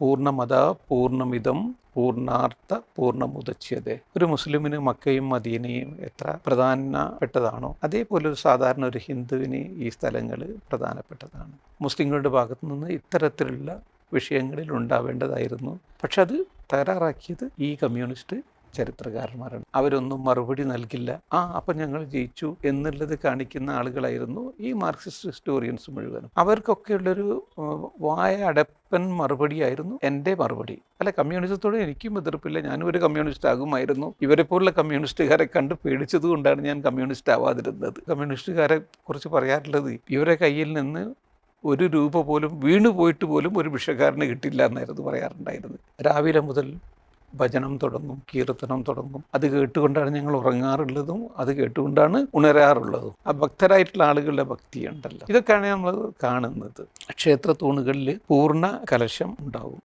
പൂർണമത പൂർണമിതം പൂർണാർത്ഥ പൂർണമുദച്യത ഒരു മുസ്ലിമിന് മക്കയും മദീനയും എത്ര പ്രധാനപ്പെട്ടതാണോ അതേപോലെ ഒരു സാധാരണ ഒരു ഹിന്ദുവിന് ഈ സ്ഥലങ്ങൾ പ്രധാനപ്പെട്ടതാണ്. മുസ്ലിങ്ങളുടെ ഭാഗത്തു നിന്ന് ഇത്തരത്തിലുള്ള വിഷയങ്ങളിൽ ഉണ്ടാവേണ്ടതായിരുന്നു. പക്ഷെ അത് തയ്യാറാക്കിയത് ഈ കമ്മ്യൂണിസ്റ്റ് ചരിത്രകാരന്മാരാണ്. അവരൊന്നും മറുപടി നൽകില്ല. ആ അപ്പം ഞങ്ങൾ ജയിച്ചു എന്നുള്ളത് കാണിക്കുന്ന ആളുകളായിരുന്നു ഈ മാർക്സിസ്റ്റ് ഹിസ്റ്റോറിയൻസ് മുഴുവനും. അവർക്കൊക്കെയുള്ളൊരു വായ അടപ്പൻ മറുപടിയായിരുന്നു എന്റെ മറുപടി. അല്ല കമ്മ്യൂണിസത്തോട് എനിക്കും എതിർപ്പില്ല. ഞാനും ഒരു കമ്മ്യൂണിസ്റ്റ് ആകുമായിരുന്നു ഇവരെ പോലുള്ള കമ്മ്യൂണിസ്റ്റുകാരെ കണ്ട് പേടിച്ചത് കൊണ്ടാണ് ഞാൻ കമ്മ്യൂണിസ്റ്റ് ആവാതിരുന്നത് കമ്മ്യൂണിസ്റ്റുകാരെ കുറിച്ച് പറയാറുള്ളത് ഇവരെ കയ്യിൽ നിന്ന് ഒരു രൂപ പോലും വീണു പോയിട്ട് പോലും ഒരു ഭിക്ഷക്കാരന് കിട്ടില്ല എന്നായിരുന്നു പറയാറുണ്ടായിരുന്നത്. രാവിലെ മുതൽ ഭജനം തുടങ്ങും കീർത്തനം തുടങ്ങും. അത് കേട്ടുകൊണ്ടാണ് ഞങ്ങൾ ഉറങ്ങാറുള്ളതും അത് കേട്ടുകൊണ്ടാണ് ഉണരാറുള്ളതും. ആ ഭക്തരായിട്ടുള്ള ആളുകളുടെ ഭക്തി ഉണ്ടല്ലോ. ഇതൊക്കെയാണ് നമ്മൾ കാണുന്നത്. ക്ഷേത്ര തൂണുകളിൽ പൂർണ കലശം ഉണ്ടാവും.